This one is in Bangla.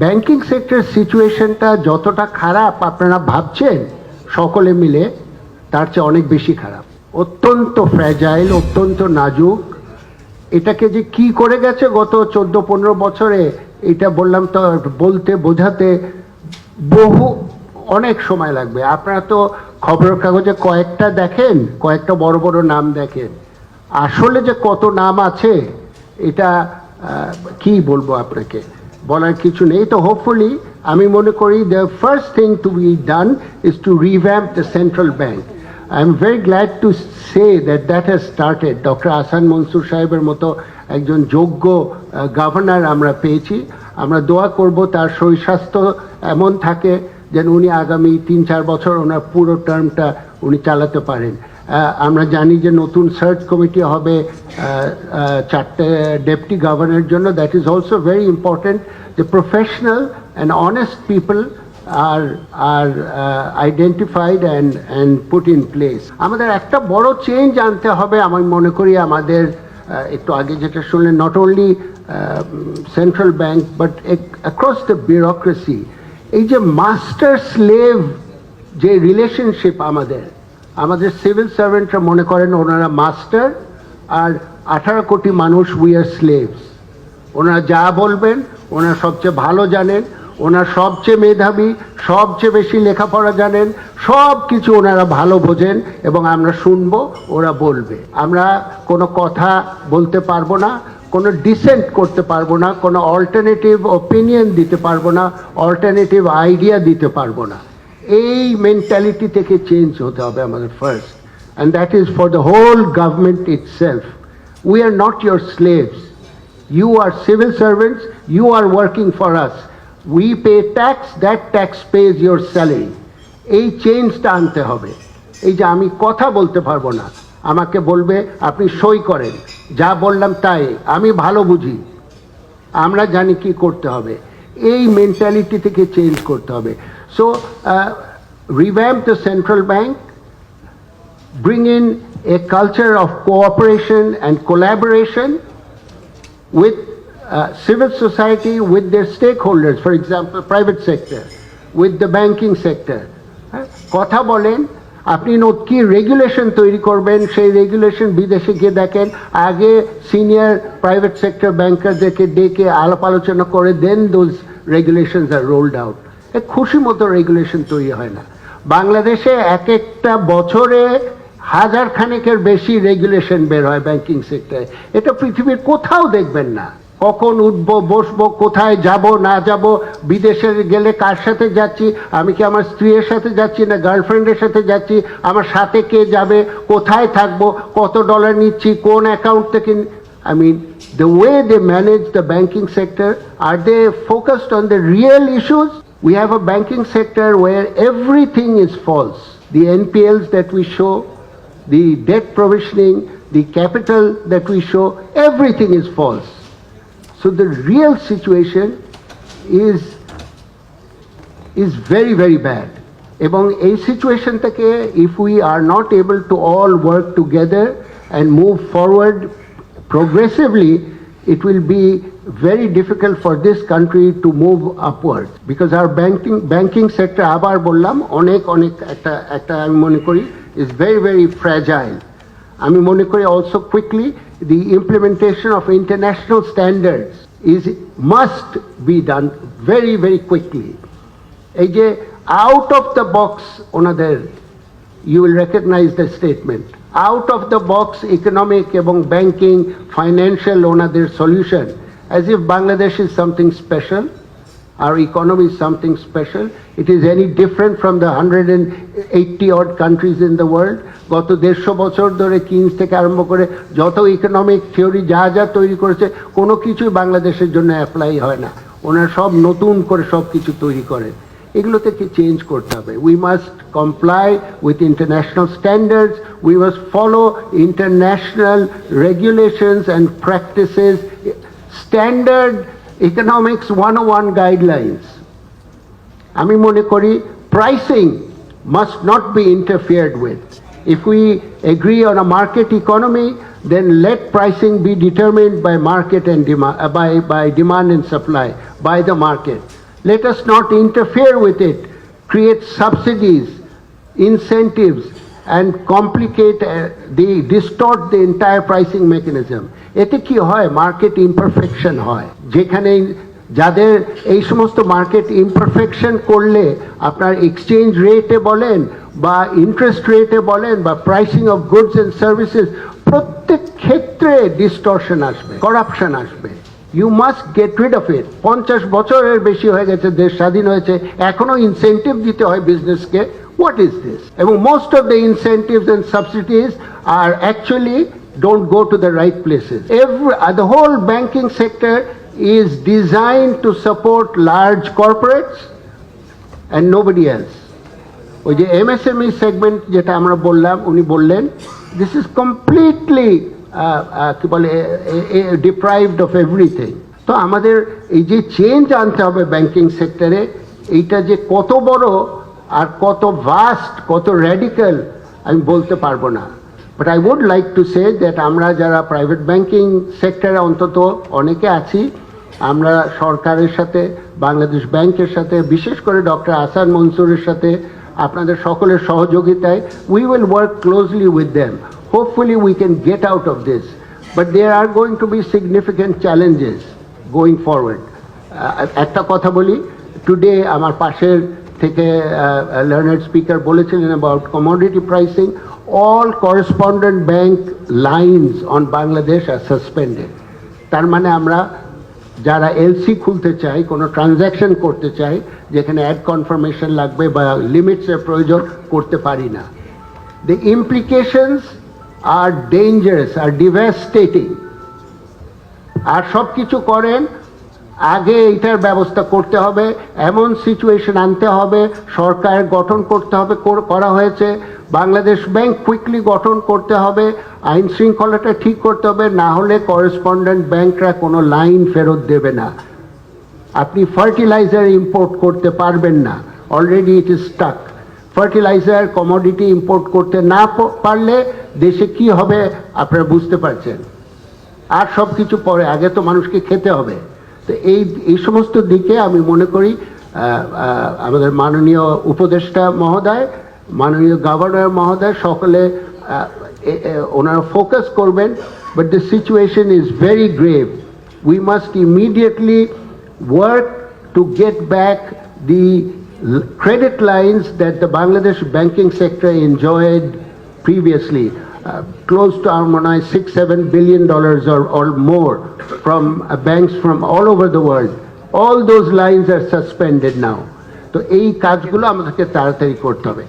ব্যাংকিং সেক্টর সিচুয়েশনটা যতটা খারাপ আপনারা ভাবছেন, সকলে মিলে তার চেয়ে অনেক বেশি খারাপ। অত্যন্ত ফ্র্যাজাইল অত্যন্ত নাজুক। এটাকে যে কি করে গেছে গত চোদ্দ পনেরো বছরে, এটা বললাম তো বলতে বোঝাতে বহু, অনেক সময় লাগবে। আপনারা তো খবরের কাগজে কয়েকটা দেখেন, কয়েকটা বড় বড় নাম দেখেন। আসলে যে কত নাম আছে, এটা কি বলব আপনাকে? বলার কিছু নেই। তো হোপফুলি আমি মনে করি the first thing to be done is to revamp the central bank I'm very glad to say that that has started doctor Ahsan Mansur সাহেবের মতো একজন যোগ্য গভর্নর আমরা পেয়েছি। আমরা দোয়া করব তার স্বাস্থ্য এমন থাকে যেন উনি আগামী তিন চার বছর ওনার পুরো টার্মটা উনি চালাতে পারেন। আমরা জানি যে নতুন সার্চ কমিটি হবে চারটে ডেপুটি গভর্নরের জন্য। That is also very important যে professional and honest people are are identified and and put in place আমাদের একটা বড় চেঞ্জ আনতে হবে, আমি মনে করি আমাদের একটু আগে যেটা শুনলেন not only central bank but across the bureaucracy এই যে মাস্টার স্লেভ যে রিলেশনশিপ আমাদের আমাদের সিভিল সার্ভেন্টরা মনে করেন ওনারা মাস্টার আর আঠারো কোটি মানুষ উই আর স্লেভস ওনারা যা বলবেন, ওনারা সবচেয়ে ভালো জানেন, ওনার সবচেয়ে মেধাবী, সবচেয়ে বেশি লেখাপড়া জানেন সব কিছু ওনারা ভালো বোঝেন এবং আমরা শুনব, ওরা বলবে। আমরা কোনো কথা বলতে পারব না, কোনো ডিসেন্ট করতে পারব না, কোনো অল্টারনেটিভ ওপিনিয়ন দিতে পারব না অল্টারনেটিভ আইডিয়া দিতে পারব না। এই মেন্টালিটি থেকে চেঞ্জ হতে হবে আমাদের first and that is for the whole government itself we are not your slaves You are civil servants, you are working for us. We pay tax, that tax pays your salary এই চেঞ্জটা আনতে হবে। এই যে আমি কথা বলতে পারব না। আমাকে বলবে আপনি সই করেন। যা বললাম তাই। আমি ভালো বুঝি। আমরা জানি কি করতে হবে। এই মেন্টালিটি থেকে চেঞ্জ করতে হবে। So Revamp the central bank bring in a culture of cooperation and collaboration with uh, civil society, with their stakeholders, for example, private sector, with the banking sector. হ্যাঁ, কথা বলেন আপনি নো- কি রেগুলেশন তৈরি করবেন সেই রেগুলেশন বিদেশে গিয়ে দেখেন আগে সিনিয়র প্রাইভেট সেক্টর ব্যাংকারদেরকে ডেকে আলাপ আলোচনা করে then those regulations are rolled out খুশি মতো রেগুলেশন তৈরি হয় না বাংলাদেশে এক একটা বছরে হাজার খানেকের বেশি রেগুলেশন বের হয় ব্যাংকিং সেক্টরে এটা পৃথিবীর কোথাও দেখবেন না। কখন উঠবো বসবো কোথায় যাব না যাব বিদেশে গেলে কার সাথে যাচ্ছি আমি কি আমার স্ত্রীর সাথে যাচ্ছি না গার্লফ্রেন্ডের সাথে যাচ্ছি আমার সাথে কে যাবে কোথায় থাকব কত ডলার নিচ্ছি কোন অ্যাকাউন্ট থেকে I mean, the way they manage the banking sector, are they focused on the real issues? We have a banking sector where everything is false. The NPLs that we show, the debt provisioning, the capital that we show, everything is false. So the real situation is is very very bad এবং এই সিচুয়েশন থেকে if we are not able to all work together and move forward progressively it will be very difficult for this country to move upwards because our banking banking sector আবার বললাম অনেক অনেক একটা একটা আমি মনে করি is very very fragile আমি মনে করি also quickly the implementation of international standards is must be done very very quickly এই যে আউট অফ দ্য বক্স ওনাদের you will recognize the statement. Out of the box economic এবং ব্যাংকিং ফাইন্যান্সিয়াল ওনাদের solution as if Bangladesh is something special R economy is something special it is any different from the hundred and eighty odd countries in the world গত দেড়শো বছর ধরে কিংস থেকে আরম্ভ করে যত ইকোনমিক থিওরি যা যা তৈরি করেছে, কোনো কিছুই বাংলাদেশের জন্য অ্যাপ্লাই হয় না। ওনারা সব নতুন করে সব কিছু তৈরি করেন। এগুলো থেকে চেঞ্জ করতে হবে we must comply with international standards we must follow international regulations and practices standard economics one one guidelines আমি মনে করি pricing must not be interfered with if we agree on a market economy then let pricing be determined by market and demand by by demand and supply by the market Let us not interfere with it, create subsidies, incentives, and complicate uh, the, distort the entire pricing mechanism. এতে কি হয়? মার্কেট ইমপারফেকশন হয়। যেখানে যাদের এই সমস্ত মার্কেট ইমপারফেকশন করলে আপনার এক্সচেঞ্জ রেটে বলেন বা ইন্টারেস্ট রেটে বলেন বা pricing of goods and services প্রত্যেক ক্ষেত্রে ডিস্টর্শন আসবে করাপশন আসবে। You must get rid of it পঞ্চাশ বছরের বেশি হয়ে গেছে দেশ স্বাধীন হয়েছে এখনও ইনসেন্টিভ দিতে হয় বিজনেসকে হোয়াট ইজ দিস এবং most of the incentives and subsidies are actually don't go to the right places. Every, uh, the whole banking sector is designed to support large corporates and nobody else. ওই যে এমএসএমই সেগমেন্ট E যেটা আমরা বললাম উনি বললেন দিস ইজ কমপ্লিটলি কি বলে ডিপ্রাইভড অফ এভরিথিং তো আমাদের এই যে চেঞ্জ আনতে হবে ব্যাংকিং সেক্টরে এইটা যে কত বড় আর কত ভাস্ট কত র্যাডিক্যাল আমি বলতে পারব না। But I would like to say that আমরা যারা প্রাইভেট ব্যাংকিং সেক্টরে অন্তত অনেকে আছি, আমরা সরকারের সাথে, বাংলাদেশ ব্যাংকের সাথে, বিশেষ করে ডক্টর আসান মনসুরের সাথে, আপনাদের সকলের সহযোগিতায় we will work closely with them hopefully we can get out of this but there are going to be significant challenges going forward একটা কথা বলি টুডে আমার পাশের থেকে লার্নার স্পিকার বলেছিলেন about commodity pricing all correspondent bank lines on Bangladesh are suspended তার মানে আমরা যারা এলসি খুলতে চাই, কোনো ট্রানজ্যাকশন করতে চাই, যেখানে অ্যাড কনফার্মেশন লাগবে বা লিমিটসের প্রয়োজন করতে পারি না। দ্য ইমপ্লিকেশনস আর ডেঞ্জারাস আর ডিভাস্টেটিং আর সব কিছু করেন, আগে এইটার ব্যবস্থা করতে হবে, এমন সিচুয়েশন আনতে হবে, সরকার গঠন করতে হবে, করা হয়েছে, বাংলাদেশ ব্যাংক কুইকলি গঠন করতে হবে, আইন শৃঙ্খলাটা ঠিক করতে হবে, না হলে করেসপন্ডেন্ট ব্যাংকরা কোনো লাইন ফেরত দেবে না। আপনি ফার্টিলাইজার ইম্পোর্ট করতে পারবেন না already it is stuck fertilizer commodity import করতে না পারলে দেশে কি হবে আপনারা বুঝতে পারছেন। আর সব কিছু পরে, আগে তো মানুষকে খেতে হবে। তো এই এই সমস্ত দিকে আমি মনে করি আমাদের মাননীয় উপদেষ্টা মহোদয়, মাননীয় গভর্নর মহোদয় সকলে ওনারা ফোকাস করবেন but the situation is very grave we must immediately work to get back l- credit lines that the Bangladesh banking sector enjoyed previously, uh, close to harmonize six, seven billion dollars or, or more from uh, banks from all over the world. All those lines are suspended now. তো এই কাজগুলো আমাদেরকে তাড়াতাড়ি করতে হবে